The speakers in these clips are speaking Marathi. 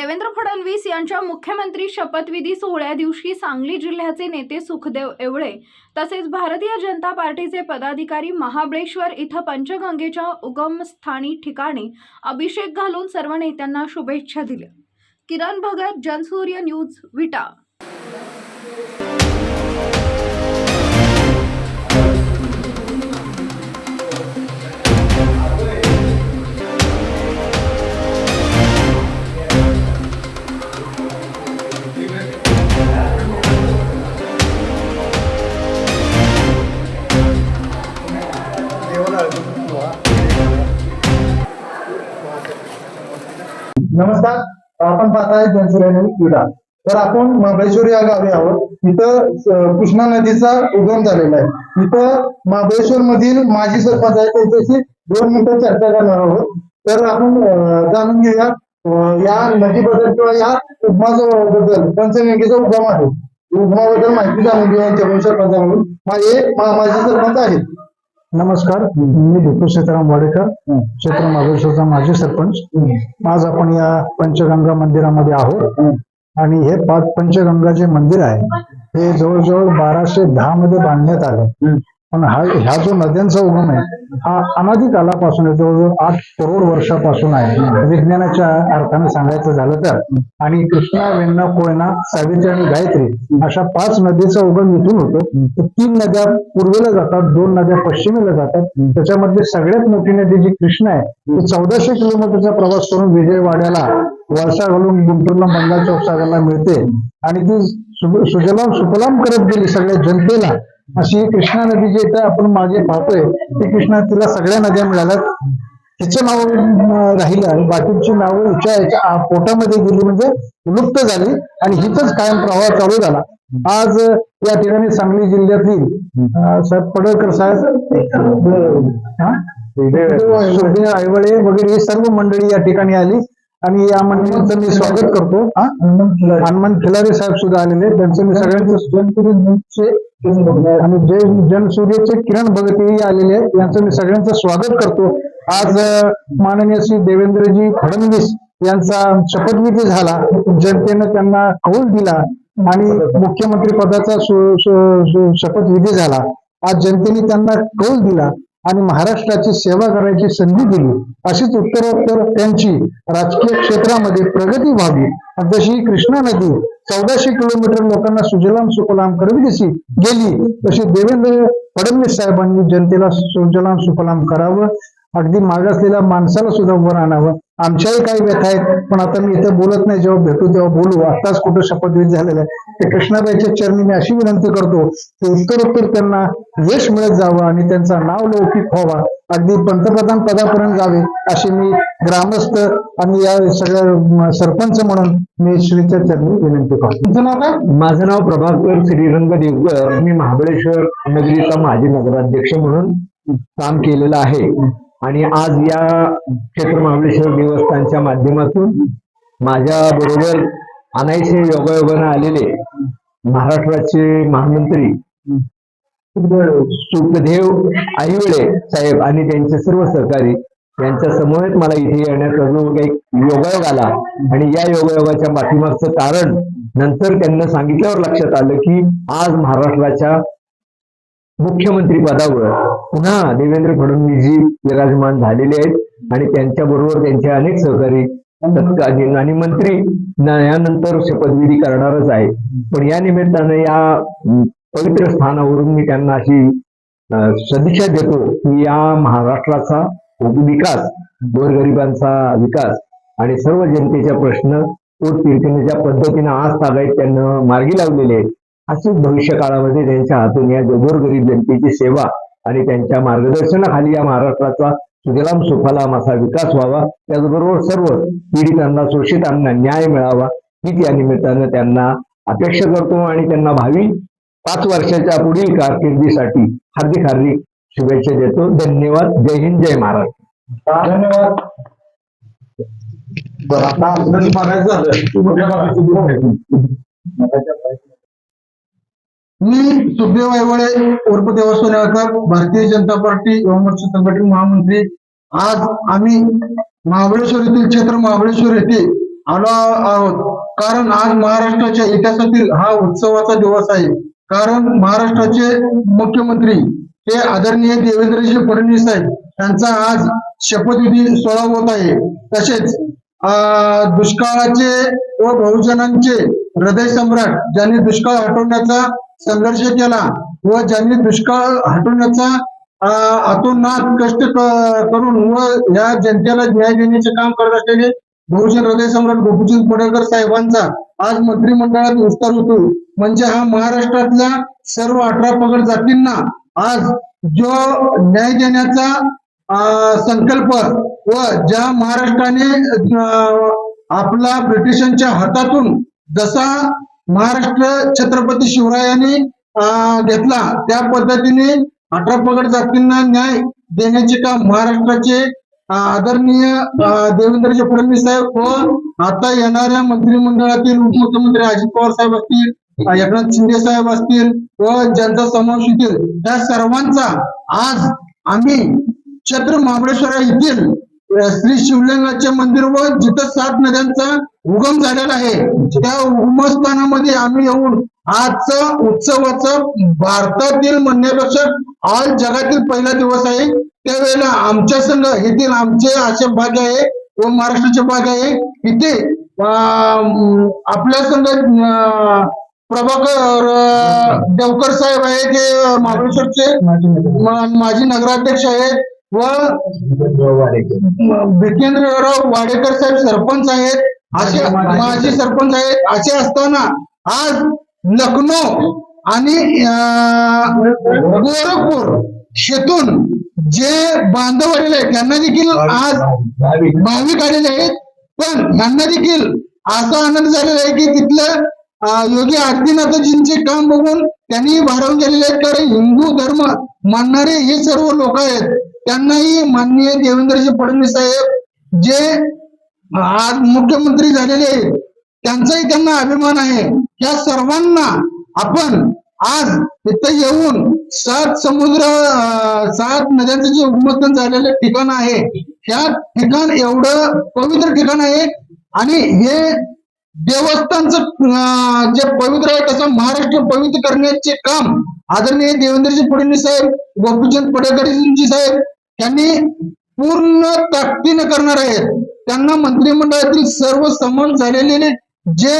देवेंद्र फडणवीस यांच्या मुख्यमंत्री शपथविधी सोहळ्या दिवशी सांगली जिल्ह्याचे नेते सुखदेव एवळे तसेच भारतीय जनता पार्टीचे पदाधिकारी महाबळेश्वर इथं पंचगंगेच्या उगमस्थानी ठिकाणी अभिषेक घालून सर्व नेत्यांना शुभेच्छा दिल्या. किरण भगत जनसूर्य न्यूज विटा. नमस्कार. आपण पाहताय जनसुरेने क्रीडा. तर आपण महाबळेश्वर या गावी आहोत. इथं कृष्णा नदीचा उगम झालेला आहे. इथं महाबळेश्वर मधील माजी सरपंच आहे त्यांच्याशी दोन मिनिटं चर्चा करणार आहोत. तर आपण जाणून घेऊया या नदीबद्दल किंवा या उगमाबद्दल. पंचगंगेचा उगम आहे. उगमाबद्दल माहिती जाणून घेऊया यांच्याकडून सरपंचाकडून. माझे माजी सरपंच आहेत. नमस्कार मी दीपू सीताराम वाडेकर क्षेत्र महाबळेश्वरचा माजी सरपंच. आज आपण या पंचगंगा मंदिरामध्ये आहोत. आणि हे पाच पंचगंगा जे मंदिर आहे हे जवळजवळ बाराशे दहा मध्ये बांधण्यात आले. पण हा ह्या जो नद्यांचा उगम आहे हा अनादी कालापासून आहे जवळजवळ आठ करोड वर्षापासून आहे. विज्ञानाच्या अर्थाने सांगायचं झालं तर. आणि कृष्णा वेण्णा कोयना सावित्री आणि गायत्री अशा पाच नदीचा उगम इथून होतो. तीन नद्या पूर्वेला जातात दोन नद्या पश्चिमेला जातात. त्याच्यामध्ये सगळ्यात मोठी नदी जी कृष्णा आहे ती चौदाशे किलोमीटरचा प्रवास करून विजयवाड्याला वळसा घालून गुंटूरला बंगाल चौसागरला मिळते. आणि ती सुजलाम सुफलाम करत गेली सगळ्या जनतेला. अशी कृष्णा नदी जी इथं आपण मागे पाहतोय ती कृष्णा तिला सगळ्या नद्या मिळाल्यात. तिचं नाव राहिलं आणि बाकीची नावं हिच्या पोटामध्ये गेली म्हणजे विलुप्त झाली आणि हिचाच कायम प्रवाह चालू झाला. आज या ठिकाणी सांगली जिल्ह्यातील साहेब पडळकर साहेब आयवळे वगैरे ही सर्व मंडळी या ठिकाणी आली. आणि या मंडळीचं मी स्वागत करतो? हनुमान खिलारे साहेब सुद्धा आलेले. त्यांचं मी सगळ्यांचं आणि जय जनसूर्यचे किरण भगत हेही आलेले आहेत यांचं मी सगळ्यांचं स्वागत करतो. आज माननीय श्री देवेंद्रजी फडणवीस यांचा शपथविधी झाला. जनतेनं त्यांना कौल दिला आणि मुख्यमंत्री पदाचा शपथविधी झाला. आज जनतेने त्यांना कौल दिला. आणि महाराष्ट्राची सेवा करायची संधी दिली. अशीच उत्तरोत्तर त्यांची राजकीय क्षेत्रामध्ये प्रगती व्हावी. आणि जशी कृष्णा नदी चौदाशे किलोमीटर लोकांना सुजलाम सुफलाम करविसी गेली तशी देवेंद्र फडणवीस साहेबांनी जनतेला सुजलाम सुफलाम करावं. अगदी मागासलेल्या माणसाला सुद्धा वर आणावं. आमच्याही काही व्यथा आहेत पण आता मी इथं बोलत नाही जेव्हा भेटू तेव्हा बोलू. आताच कुठं शपथविधी झालेला आहे. ते कृष्णाबाईच्या चरणी मी अशी विनंती करतो की उत्तरोत्तर त्यांना यश मिळत जावं आणि त्यांचा नाव लौकिक व्हावा. अगदी पंतप्रधान पदापर्यंत जावे अशी मी ग्रामस्थ आणि या सगळ्या सरपंच म्हणून मी श्रीच्या चरणी विनंती करतो. तुमचं नाव काय? माझं नाव प्रभाकर श्रीरंग देवकर मी महाबळेश्वर नगरीचा माजी नगराध्यक्ष म्हणून काम केलेलं आहे. आणि आज या क्षेत्र महाबळेश्वर देवस्थानच्या माध्यमातून माझ्या बरोबर अनायसे योगायोगाने आलेले महाराष्ट्राचे महामंत्री सुखदेव आईवळे साहेब आणि त्यांचे सर्व सहकारी यांच्या समवेत मला इथे येण्याचा जो काही योगायोग आला. आणि या योगायोगाच्या पाठीमागचं कारण नंतर त्यांना सांगितल्यावर लक्षात आलं की आज महाराष्ट्राच्या मुख्यमंत्री पदावर पुन्हा देवेंद्र फडणवीसजी विराजमान झालेले आहेत आणि त्यांच्या बरोबर त्यांचे अनेक सहकारी तत्कालीन आणि मंत्री यानंतर शपथविधी करणारच आहे. पण या निमित्तानं या पवित्र स्थानावरून मी त्यांना अशी सदिच्छा देतो की या महाराष्ट्राचा विकास गोरगरिबांचा विकास आणि सर्व जनतेच्या प्रश्न पोटतिडकीने ज्या पद्धतीने आज तागायत त्यांना मार्गी लावलेले आहेत. असेच भविष्य काळामध्ये त्यांच्या हातून या गोरगरीब जनतेची सेवा आणि त्यांच्या मार्गदर्शनाखाली या महाराष्ट्राचा सुजलाम सुफलाम असा विकास व्हावा. त्याचबरोबर सर्व पीडितांना शोषितांना न्याय मिळावा हीच या निमित्तानं त्यांना अपेक्षा करतो आणि त्यांना भावी पाच वर्षाच्या पुढील कारकिर्दीसाठी हार्दिक हार्दिक शुभेच्छा देतो. धन्यवाद. जय हिंद जय महाराष्ट्र. धन्यवाद. बरं आता झालं. मी सुखदेव ऐवळे उर्फ देवा सोनेवाकर भारतीय जनता पार्टी युवामोर्चा संघटन महामंत्री. आज आम्ही महाबळेश्वर येथील क्षेत्र महाबळेश्वर येथे आलो आहोत. कारण आज महाराष्ट्राच्या इतिहासातील हा उत्सवाचा दिवस आहे. कारण महाराष्ट्राचे मुख्यमंत्री हे आदरणीय देवेंद्रजी फडणवीस साहेब यांचा आज शपथविधी सोहळा होत आहे. तसेच अं, दुष्काळाचे व बहुजनांचे हृदय सम्राट ज्यांनी दुष्काळ हटवण्याचा संघर्ष केला व ज्यांनी दुष्काळ हटवण्याचा अतोनात कष्ट करून व या जनतेला न्याय देण्याचे काम करत असलेले बहुजन हृदय सम्राट गोपीचंद पडळकर साहेबांचा आज मंत्रिमंडळात विस्तार होतो. म्हणजे हा महाराष्ट्रातल्या सर्व अठरा पगड जातींना आज जो न्याय देण्याचा संकल्प व ज्या महाराष्ट्राने आपला ब्रिटिशांच्या हातातून जसा महाराष्ट्र छत्रपती शिवरायांनी घेतला. त्या पद्धतीने अठरा पगड जातींना न्याय देण्याचे काम महाराष्ट्राचे आदरणीय देवेंद्रजी फडणवीस साहेब व आता येणाऱ्या मंत्रिमंडळातील उपमुख्यमंत्री अजित पवार साहेब असतील एकनाथ शिंदे साहेब असतील व ज्यांचा समावेश येतील. त्या सर्वांचा आज आम्ही छत्र महाबळेश्वर येथील श्री शिवलिंगाचे मंदिर व जिथं सात नद्यांचा उगम झालेला आहे त्या उगमस्थानामध्ये आम्ही येऊन आजचा उत्सवाचा भारतातील म्हणण्यापेक्षा ऑल जगातील पहिला दिवस आहे. त्यावेळेला आमच्या संघ येथील आमचे असे भाग आहे व महाराष्ट्राचे भाग आहे. इथे आपल्या संघ प्रभाकर देवकर साहेब आहे ते महाबळेश्वरचे माजी नगराध्यक्ष आहेत. व भिकेंद्रराव वाडेकर साहेब सरपंच आहेत. असे माजी सरपंच आहेत. असे असताना आज लखनौ आणि गोरखपूर शेतून जे बांधव आलेले आहेत त्यांना देखील आज भाविक आलेले आहेत. पण यांना देखील असा आनंद झालेला आहे की तिथलं योगी आदित्यनाथजींचे काम बघून त्यांनी भारावून गेलेले आहेत. कारण हिंदू धर्म मानणारे हे सर्व लोक आहेत. त्यांनाही माननीय देवेंद्रजी फडणवीस साहेब जे आज मुख्यमंत्री झालेले आहेत त्यांचाही त्यांना अभिमान आहे. या सर्वांना आपण आज इथं येऊन सात समुद्र सात नद्यांचं जे उन्मोचन झालेलं ठिकाण आहे ह्या ठिकाण एवढं पवित्र ठिकाण आहे. आणि हे देवस्थानचं जे पवित्र आहे त्याचं महाराष्ट्र पवित्र करण्याचे काम आदरणीय देवेंद्रजी फडणवीस साहेब गोपीचंद पडळकरजी साहेब यांनी पूर्ण ताकदीनं करणार आहेत. त्यांना मंत्रिमंडळातील सर्व समान झालेले जे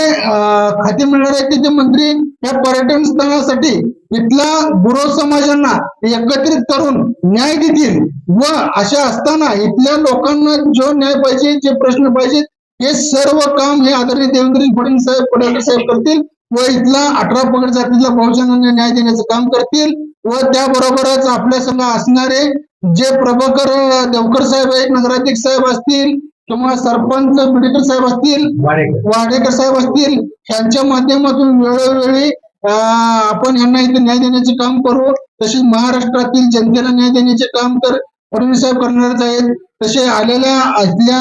खाते मिळणार आहेत ते- मंत्री या पर्यटन स्थळासाठी इथला बुरो समाजांना एकत्रित करून न्याय देतील. व अशा असताना इथल्या लोकांना जो न्याय पाहिजे जे प्रश्न पाहिजे हे सर्व काम हे आदरणीय देवेंद्र फडणवीस साहेब फडणवीस साहेब करतील व इथला अठरा पगड जातीतल्या बहुजनांना न्याय देण्याचं काम करतील व त्याबरोबरच आपल्या संघ असणारे जे प्रभाकर देवकर साहेब आहेत नगराध्यक्ष साहेब असतील किंवा सरपंच बिडेकर साहेब असतील वाडेकर. साहेब असतील यांच्या माध्यमातून वेळोवेळी आपण यांना इथे न्याय देण्याचे काम करू. तसेच महाराष्ट्रातील जनतेला न्याय देण्याचे काम तर फडणवीस साहेब करणारच आहेत. तसे आलेल्या असल्या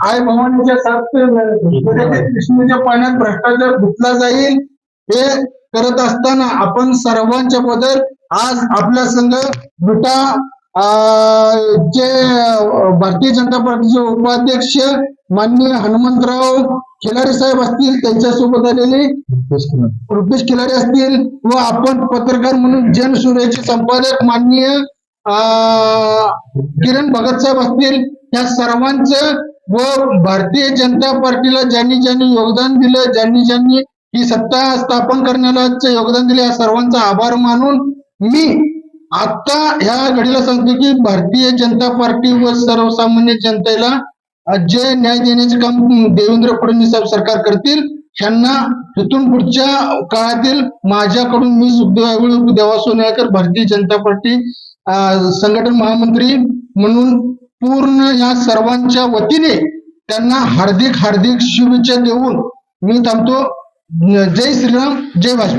आय भवानीच्या सात कृष्णेच्या पाण्यात भ्रष्टाचार धुतला जाईल हे करत असताना आपण सर्वांच्या बद्दल आज आपल्या संघ विटा अं, जे भारतीय जनता पार्टीचे उपाध्यक्ष माननीय हनुमंतराव खिलारी साहेब असतील त्यांच्यासोबत आलेले रुपेश खिलारी असतील व आपण पत्रकार म्हणून जनसुरेचे संपादक माननीय किरण भगत साहेब असतील या सर्वांचं व भारतीय जनता पार्टीला ज्यांनी ज्यांनी योगदान दिलं ज्यांनी ज्यांनी ही सत्ता स्थापन करण्याला योगदान दिले या सर्वांचा आभार मानून मी आता ह्या घडीला सांगतो की भारतीय जनता पार्टी व सर्वसामान्य जनतेला जे न्याय देण्याचे काम देवेंद्र फडणवीस साहेब सरकार करतील ह्यांना तिथून पुढच्या काळातील माझ्याकडून मी सुखदेव देवा सोनेकर भारतीय जनता पार्टी संघटन महामंत्री म्हणून पूर्ण या सर्वांच्या वतीने त्यांना हार्दिक हार्दिक शुभेच्छा देऊन मी थांबतो. जय श्रीराम जय वाजपेयी.